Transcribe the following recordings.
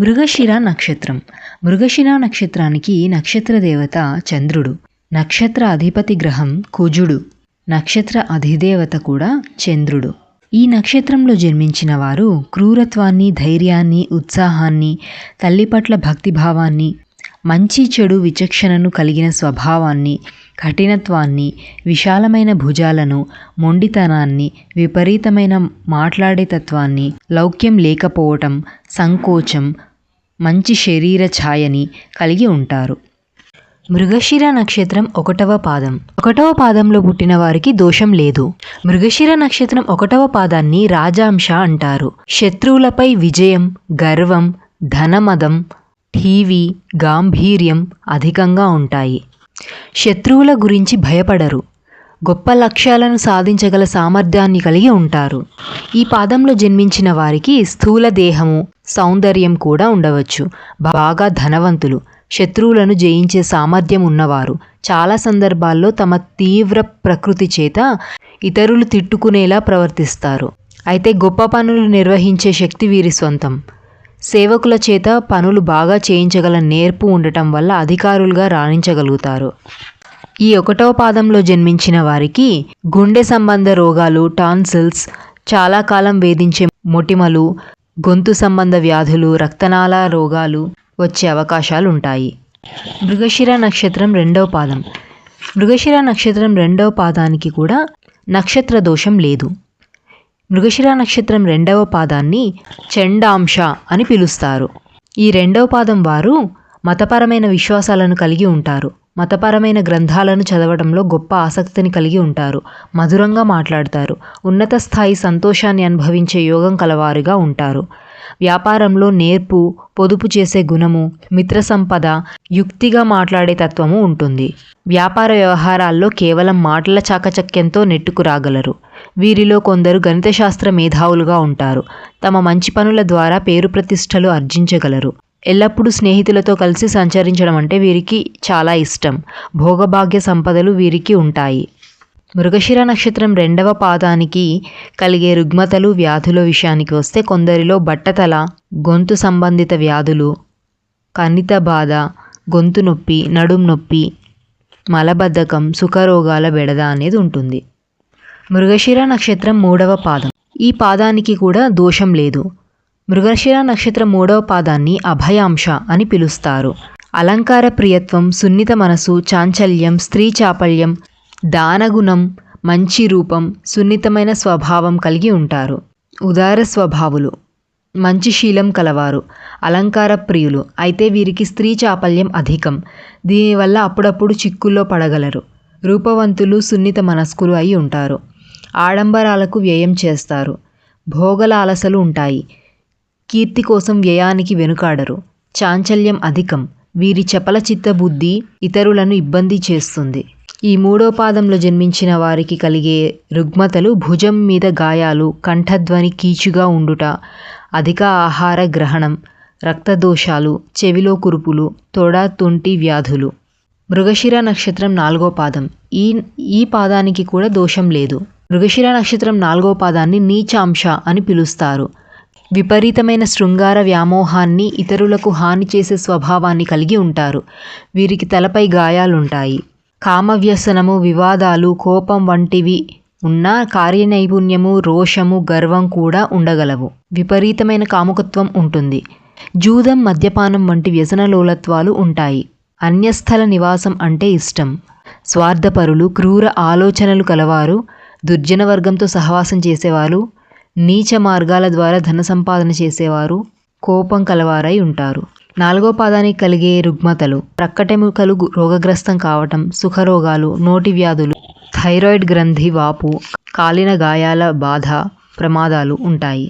మృగశిర నక్షత్రం. మృగశిర నక్షత్రానికి నక్షత్ర దేవత చంద్రుడు. నక్షత్ర అధిపతి గ్రహం కుజుడు. నక్షత్ర అధిదేవత కూడా చంద్రుడు. ఈ నక్షత్రంలో జన్మించిన వారు క్రూరత్వాన్ని ధైర్యాన్ని ఉత్సాహాన్ని తల్లి పట్ల భక్తిభావాన్ని మంచి చెడు విచక్షణను కలిగిన స్వభావాన్ని కఠినత్వాన్ని విశాలమైన భుజాలను మొండితనాన్ని విపరీతమైన మాట్లాడేతత్వాన్ని లౌక్యం లేకపోవటం సంకోచం మంచి శరీర ఛాయని కలిగి ఉంటారు. మృగశిర నక్షత్రం ఒకటవ పాదం. ఒకటవ పాదంలో పుట్టిన వారికి దోషం లేదు. మృగశిర నక్షత్రం ఒకటవ పాదాన్ని రాజాంశ అంటారు. శత్రువులపై విజయం గర్వం ధనమదం ఠీవి గాంభీర్యం అధికంగా ఉంటాయి. శత్రువుల గురించి భయపడరు. గొప్ప లక్ష్యాలను సాధించగల సామర్థ్యాన్ని కలిగి ఉంటారు. ఈ పాదంలో జన్మించిన వారికి స్థూల దేహము సౌందర్యం కూడా ఉండవచ్చు. బాగా ధనవంతులు శత్రువులను జయించే సామర్థ్యం ఉన్నవారు చాలా సందర్భాల్లో తమ తీవ్ర ప్రకృతి చేత ఇతరులు తిట్టుకునేలా ప్రవర్తిస్తారు. అయితే గొప్ప పనులు నిర్వహించే శక్తి వీరి సొంతం సేవకుల చేత పనులు బాగా చేయించగల నేర్పు ఉండటం వల్ల అధికారులుగా రాణించగలుగుతారు. ఈ ఒకటవ పాదంలో జన్మించిన వారికి గుండె సంబంధ రోగాలు టాన్సిల్స్ చాలా కాలం వేధించే మొటిమలు గొంతు సంబంధ వ్యాధులు రక్తనాళ రోగాలు వచ్చే అవకాశాలు ఉంటాయి మృగశిర నక్షత్రం రెండవ పాదం. మృగశిర నక్షత్రం రెండవ పాదానికి కూడా నక్షత్ర దోషం లేదు. మృగశిర నక్షత్రం రెండవ పాదాన్ని చండాంశ అని పిలుస్తారు. ఈ రెండవ పాదం వారు మతపరమైన విశ్వాసాలను కలిగి ఉంటారు. మతపరమైన గ్రంథాలను చదవడంలో గొప్ప ఆసక్తిని కలిగి ఉంటారు. మధురంగా మాట్లాడతారు. ఉన్నత స్థాయి సంతోషాన్ని అనుభవించే యోగం కలవారుగా ఉంటారు. వ్యాపారంలో నేర్పు పొదుపు చేసే గుణము మిత్ర సంపద యుక్తిగా మాట్లాడే తత్వము ఉంటుంది. వ్యాపార వ్యవహారాల్లో కేవలం మాటల చాకచక్యంతో నెట్టుకు రాగలరు. వీరిలో కొందరు గణిత శాస్త్ర మేధావులుగా ఉంటారు. తమ మంచి పనుల ద్వారా పేరు ప్రతిష్టలు ఆర్జించగలరు ఎల్లప్పుడూ స్నేహితులతో కలిసి సంచరించడం అంటే వీరికి చాలా ఇష్టం. భోగభాగ్య సంపదలు వీరికి ఉంటాయి. మృగశిర నక్షత్రం రెండవ పాదానికి కలిగే రుగ్మతలు వ్యాధుల విషయానికి వస్తే కొందరిలో బట్టతల గొంతు సంబంధిత వ్యాధులు కన్నిత బాధ గొంతు నొప్పి నడుం నొప్పి మలబద్ధకం సుఖరోగాల బెడద అనేది ఉంటుంది. మృగశిర నక్షత్రం మూడవ పాదం. ఈ పాదానికి కూడా దోషం లేదు. మృగశిర నక్షత్ర మూడవ పాదాన్ని అభయాంశ అని పిలుస్తారు. అలంకార ప్రియత్వం సున్నిత మనసు చాంచల్యం స్త్రీ చాపల్యం దానగుణం మంచి రూపం సున్నితమైన స్వభావం కలిగి ఉంటారు. ఉదార స్వభావులు. మంచి శీలం కలవారు. అలంకార ప్రియులు. అయితే వీరికి స్త్రీ చాపల్యం అధికం. దీనివల్ల అప్పుడప్పుడు చిక్కుల్లో పడగలరు. రూపవంతులు సున్నిత మనస్కులు అయి ఉంటారు. ఆడంబరాలకు వ్యయం చేస్తారు. భోగలాలసలు ఉంటాయి. కీర్తి కోసం వ్యయానికి వెనుకాడరు. చాంచల్యం అధికం. వీరి చపల చిత్తబుద్ధి ఇతరులను ఇబ్బంది చేస్తుంది. ఈ మూడో పాదంలో జన్మించిన వారికి కలిగే రుగ్మతలు భుజం మీద గాయాలు కంఠధ్వని కీచుగా ఉండుట అధిక ఆహార గ్రహణం రక్తదోషాలు చెవిలో కురుపులు తొడ తొంటి వ్యాధులు. మృగశిర నక్షత్రం నాలుగో పాదం. ఈ ఈ పాదానికి కూడా దోషం లేదు. మృగశిర నక్షత్రం నాలుగో పాదాన్ని నీచాంశ అని పిలుస్తారు. విపరీతమైన శృంగార వ్యామోహాన్ని ఇతరులకు హాని చేసే స్వభావాన్ని కలిగి ఉంటారు. వీరికి తలపై గాయాలుంటాయి. కామవ్యసనము వివాదాలు కోపం వంటివి ఉన్న కార్యనైపుణ్యము రోషము గర్వం కూడా ఉండగలవు. విపరీతమైన కాముకత్వం ఉంటుంది. జూదం మద్యపానం వంటి వ్యసనలోలత్వాలు ఉంటాయి. అన్యస్థల నివాసం అంటే ఇష్టం. స్వార్థపరులు క్రూర ఆలోచనలు కలవారు దుర్జన వర్గంతో సహవాసం చేసేవారు నీచ మార్గాల ద్వారా ధన సంపాదన చేసేవారు కోపం కలవారై ఉంటారు. నాలుగో పాదానికి కలిగే రుగ్మతలు ప్రక్కటెముకలు రోగగ్రస్తం కావటం సుఖరోగాలు నోటి వ్యాధులు థైరాయిడ్ గ్రంథి వాపు కాలిన గాయాల బాధ ప్రమాదాలు ఉంటాయి.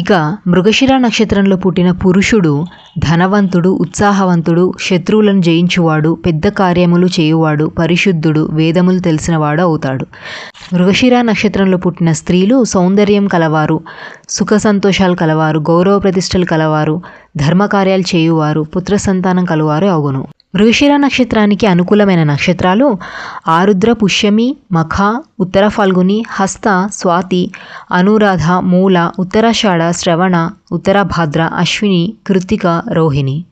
ఇక మృగశిర నక్షత్రంలో పుట్టిన పురుషుడు ధనవంతుడు ఉత్సాహవంతుడు శత్రువులను జయించువాడు పెద్ద కార్యములు చేయువాడు పరిశుద్ధుడు వేదములు తెలిసినవాడు అవుతాడు. మృగశిర నక్షత్రంలో పుట్టిన స్త్రీలు సౌందర్యం కలవారు సుఖ సంతోషాలు కలవారు గౌరవ ప్రతిష్టలు కలవారు ధర్మకార్యాలు చేయువారు పుత్ర సంతానం కలవారు అవును. మృగశిర నక్షత్రానికి అనుకూలమైన నక్షత్రాలు ఆరుద్ర పుష్యమి మఖ ఉత్తర ఫల్గుని హస్త స్వాతి అనురాధ మూల ఉత్తరాషాఢ శ్రవణ ఉత్తర భాద్ర అశ్విని కృత్తిక రోహిణి.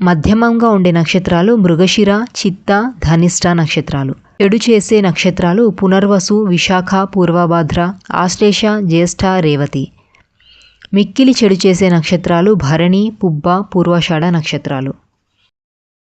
మధ్యమంగా ఉండే నక్షత్రాలు మృగశిర చిత్త ధనిష్ట నక్షత్రాలు. చెడు చేసే నక్షత్రాలు పునర్వసు విశాఖ పూర్వభాద్ర ఆశ్లేష జ్యేష్ఠ రేవతి. మిక్కిలి చెడు చేసే నక్షత్రాలు భరణి పుబ్బ పూర్వాషాఢ నక్షత్రాలు.